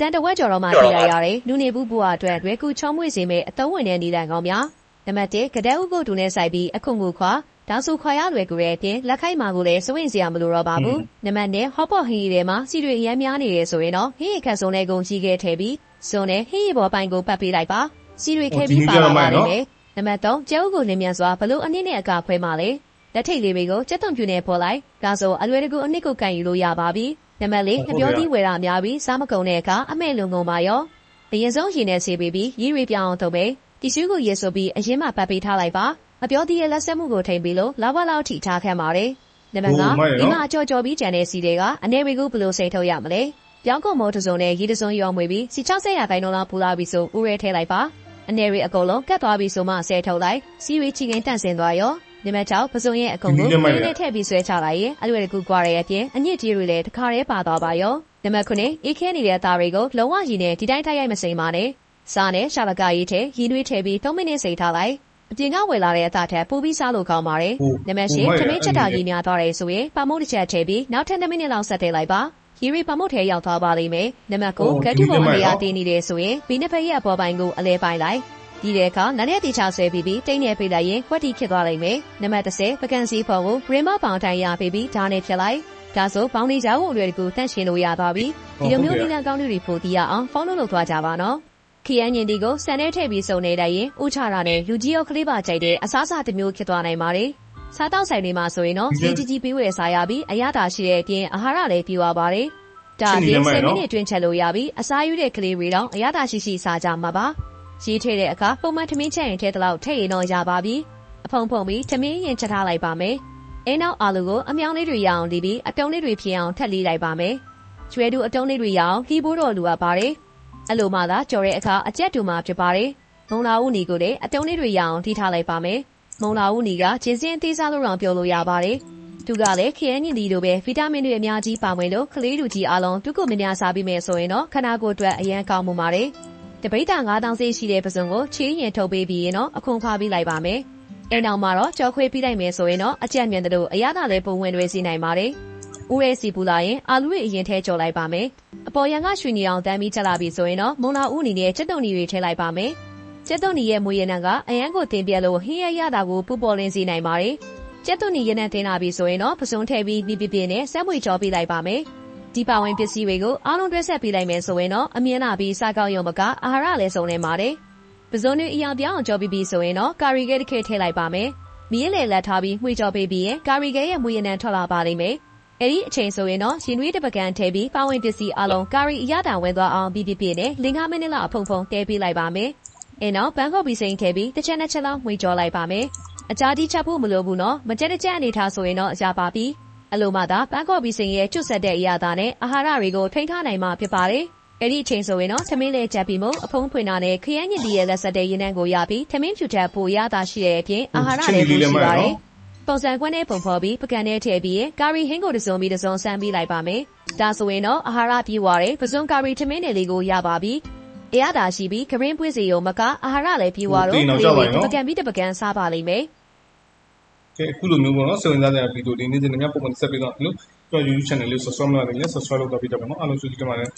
တန်တဝက်ကျော်တော့မှ သိလိုက်ရတယ်လူနေဘူးဘဝအတွက်ရွယ်ကူချောမွေ့စေမယ့် အသုံးဝင်တဲ့နေတိုင်းကောင်းများ နံပါတ်1ကတဲ့ဥပုတ်တူနဲ့ဆိုင်ပြီး အခုငူခွာ ဒါဆိုခွာရလွယ်ကူတဲ့အပြင် လက်ခိုက်မှာကိုလည်းစဝင့်စရာမလိုတော့ပါဘူး နံပါတ်2ဟော့ပေါ့ဟင်းရီထဲမှာစီတွေအများများနေတယ်ဆိုရင်တော့ ဟင်းရီခတ်စုံတဲ့ကုန်ကြီးခဲ့ထည့်ပြီးစုံနဲ့ ဟင်းရီပေါ်ပိုင်းကို ပတ်ပေးလိုက်ပါစီတွေခဲပြီးပါလာပါလိမ့်မယ် နံပါတ်3ကျဲဥကိုလင်းမြန်စွာဘလို့အနည်းနဲ့အကခွဲမှလဲ လက်ထိတ်လေးတွေကိုစက်သွန်ပြူနဲ့ပေါ်လိုက် ဒါဆို အလွယ်တကူ အနစ်ကိုကန်ယူလို့ရပါပြီ နံပါတ်4အပြောသီးဝယ်ရများပြီးစားမကုန်တဲ့အခါအမဲ့လုံကုန်ပါရောအရင်ဆုံးရင်နဲ့ဆေးပေးပြီးရီရီပြောင်းအောင်ထုတ်ပေးတီရှူးကိုရေဆိုပြီးအရင်မှပတ်ပေးထားလိုက်ပါအပြောသီးရဲ့လက်ဆက်မှုကိုထိန်ပြီးလို့လောက်ဘလောက်ထိထားခံပါတယ်နံပါတ်5ဒီမှာအကြော်ကြော်ပြီးကြံတဲ့စီတွေကအနေရီကိုဘယ်လိုစိတ်ထုတ်ရမလဲပြောင်းကုန်မောတစုံနဲ့ရေတစုံရောမွေပြီးစီ60ရာခိုင်နှုန်းလောက်ပူလာပြီးဆိုဦးရဲထဲလိုက်ပါအနေရီအကုန်လုံးကတ်သွားပြီးဆိုမှဆဲထုတ်လိုက်စီရီချီကင်းတန့်စင်သွားရော နံပါတ်6ပစုံရဲ့အကုန်ကိုနည်းနည်းထည့်ပြီးဆွဲချလိုက်ရင်အလွယ်တကူကွာရရဲ့အပြင်အညစ်အကြေးတွေလည်းတစ်ခါတည်းပါသွားပါရောနံပါတ်9အေးခဲနေတဲ့အသားတွေကိုလုံးဝရည်နဲ့ဒီတိုင်းထိုက်ရိုက်မစိမ်းပါနဲ့စားနဲ့ရှာလကရေးထဲရည်နှွေးထည့်ပြီး3မိနစ်စိတ်ထားလိုက်အပြင်ကဝယ်လာတဲ့အသားထက်ပိုပြီးစားလို့ကောင်းပါတယ်နံပါတ်10ထမင်းချက်တာကြီးများသွားတယ်ဆိုရင်ပါမုတ်တစ်ချက်ထည့်ပြီးနောက်ထပ်2မိနစ်လောက်ဆက်ထည့်လိုက်ပါရီရီပမုတ်ထဲရောက်သွားပါလိမ့်မယ်နံပါတ်9ဂတ်တူပေါ်အရာတင်းနေတယ်ဆိုရင်ဘီနှစ်ဖက်ရဲ့အပေါ်ပိုင်းကိုအလဲပိုင်းလိုက် ဒီတဲ့အခါနားနဲ့တီချဆွဲပြီးပြီးတိတ်နေပေးလိုက်ရင်ခွက်တီဖြစ်သွားလိမ့်မယ်နံပါတ်10ပကံစီဖော်ကိုဂရင်းမပေါင်တိုင်ရပေးပြီးဓာတ်နဲ့ဖြတ်လိုက်ဒါဆိုပေါင်းနေကြဖို့အလွယ်တကူတန့်ရှင်းလို့ရသွားပြီဒီလိုမျိုးနည်းလမ်းကောင်းတွေပို့တည်ရအောင်ဖုန်းလုပ်လုပ်သွားကြပါနော်ခရမ်းညင်ဒီကိုစံနဲ့ထည့်ပြီးစုံနေတိုင်းရင်ဥချတာနဲ့လူကြီးရောကလေးပါကြိုက်တဲ့အစားအစာတစ်မျိုးဖြစ်သွားနိုင်ပါတယ်စားတောက်ဆိုင်တွေမှာဆိုရင်တော့စီကြီးကြီးပေးဝယ်စားရပြီးအရသာရှိတဲ့အပြင်အာဟာရလည်းပြည့်ဝပါတယ်ဒါအပြင်10မိနစ်တွင်းချက်လို့ရပြီးအစားယူတဲ့ကလေးတွေတော့အရသာရှိရှိစားကြမှာပါ ရေးထည့်တဲ့အခါပုံမှန်ထမင်းချက်ရင်ထဲတလောက်ထည့်ရင်တော့ရပါပြီအဖုံဖုံပြီးထမင်းရင်ချက်ထားလိုက်ပါမယ်အဲနောက်အာလူကိုအမြောင်လေးတွေရအောင်လီပြီးအတုံးလေးတွေဖြစ်အောင်ထပ်လေးလိုက်ပါမယ်ကျွဲတူအတုံးလေးတွေရအောင်လှီးဖို့တော့လိုအပ်ပါတယ်အဲ့လိုမှသာကြော်တဲ့အခါအကျက်တူမှဖြစ်ပါတယ်မုံလာဦးနီကိုလည်းအတုံးလေးတွေရအောင်ထိထားလိုက်ပါမယ်မုံလာဦးနီကဂျင်းစင်းအသေးစားလို့တော့ပြောလို့ရပါတယ်သူကလည်းခရမ်းညင်ဒီလိုပဲဗီတာမင်တွေအများကြီးပါဝင်လို့ကလေးလူကြီးအလုံးသူ့ကိုမများစားပြီးမယ်ဆိုရင်တော့ခနာကိုအတွက်အရန်ကောင်းမှုပါတယ် တပိတ်တာ9000စီးရှိတဲ့ပစုံကိုချေးရင်ထုတ်ပေးပြီးရင်တော့အခွန်ခွာပေးလိုက်ပါမယ်။အဲနောက်မှာတော့ကြော်ခွေးပြီးလိုက်မယ်ဆိုရင်တော့အကြက်မြန်တို့အရသာလည်းပုံဝင်တွေစီနိုင်ပါတယ်။ဦးရဲစီပူလာရင်အာလူတွေအရင်ထဲကြော်လိုက်ပါမယ်။အပေါ်ရန်ကရွှေနေအောင်တမ်းပြီးချက်လာပြီဆိုရင်တော့မုံလာဦးအနေနဲ့ချက်တုံနီတွေထည့်လိုက်ပါမယ်။ချက်တုံနီရဲ့မွေရနံကအရန်ကိုတင်ပြလို့ဟင်းရရတာကိုပူပေါ်လင်းစေနိုင်ပါတယ်။ချက်တုံနီရနံတင်လာပြီဆိုရင်တော့ပစုံထည့်ပြီးပြပြပြနဲ့ဆက်မွေကြော်ပေးလိုက်ပါမယ်။ ဒီပါဝင်ပစ္စည်းတွေကိုအားလုံးတွဲဆက်ပေးလိုက်မယ်ဆိုရင်တော့အမြင်လာပြီးစားကောက်ရုံမကအာဟာရလည်းစုံနေပါတယ်။ပဇွန်တွေအရာပြောင်းအောင်ကြောပြီးပြီဆိုရင်တော့ကာရီကဲတစ်ခဲထည့်လိုက်ပါမယ်။မီးလေလက်ထားပြီးမှွေကြောပေးပြီးရင်ကာရီကဲရဲ့မွေရနံထွက်လာပါလိမ့်မယ်။အဲ့ဒီအချိန်ဆိုရင်တော့ရှင်နွေးတပကံထည့်ပြီးပါဝင်ပစ္စည်းအလုံးကာရီအရတာဝင်သွားအောင်ပြီးပြပြနဲ့လင်္ကာမိနစ်လောက်အဖုံဖုံတဲပေးလိုက်ပါမယ်။အဲနောက်ဘန်ကောက်ဘီစိန်ထည့်ပြီးတစ်ချက်နှစ်ချက်လောက်မှွေကြောလိုက်ပါမယ်။အကြာကြီးချက်ဖို့မလိုဘူးနော်။မကြက်ကြက်အနေထားဆိုရင်တော့အရာပါပြီ။ အလိုမှသာ ပန်းကော်ဘီစင်ရဲ့ ကျွတ်ဆက်တဲ့အရာသားနဲ့ အာဟာရတွေကို ထိန်းထားနိုင်မှာ ဖြစ်ပါတယ်။အဲ့ဒီအချိန်ဆိုရင်တော့သမင်းလေးချက်ပြီးမို့ အဖုံးဖွင့်တာနဲ့ ခရမ်းညင်တီရဲ့လက်ဆက်တဲ့ရင်းနှန်းကိုရပြီးသမင်းဖြူချက် ပိုရတာရှိတဲ့အပြင် အာဟာရလည်း ပိုရှိပါတယ်။ပုံစံကွန်းနဲ့ ပုံဖော်ပြီးပကံနဲ့ထည့်ပြီးကာရီဟင်းကို တစုံပြီးတစုံဆန်းပြီးလိုက်ပါမယ်။ဒါဆိုရင်တော့ အာဟာရပြည့်ဝတဲ့ပစုံကာရီသမင်းနယ်လေးကို ရပါပြီ။အရသာရှိပြီးဂရင်းပွေးစီရုံမက အာဟာရလည်းပြည့်ဝတော့ပကံပြီးတပကံစားပါလိမ့်မယ်။ ကဲအခုလိုမျိုးပေါ့နော်စေဝင်စားတဲ့ဗီဒီယိုဒီနေ့ဒီနေ့ပုံမှန်ဆက်ပြီးတော့လို့ကျွန်တော် YouTube channel လေး subscribe လုပ်ရတယ် subscribe လုပ်တော့ပြီးတော့ပေါ့နော်အားလုံးကျေးဇူးတင်ပါတယ်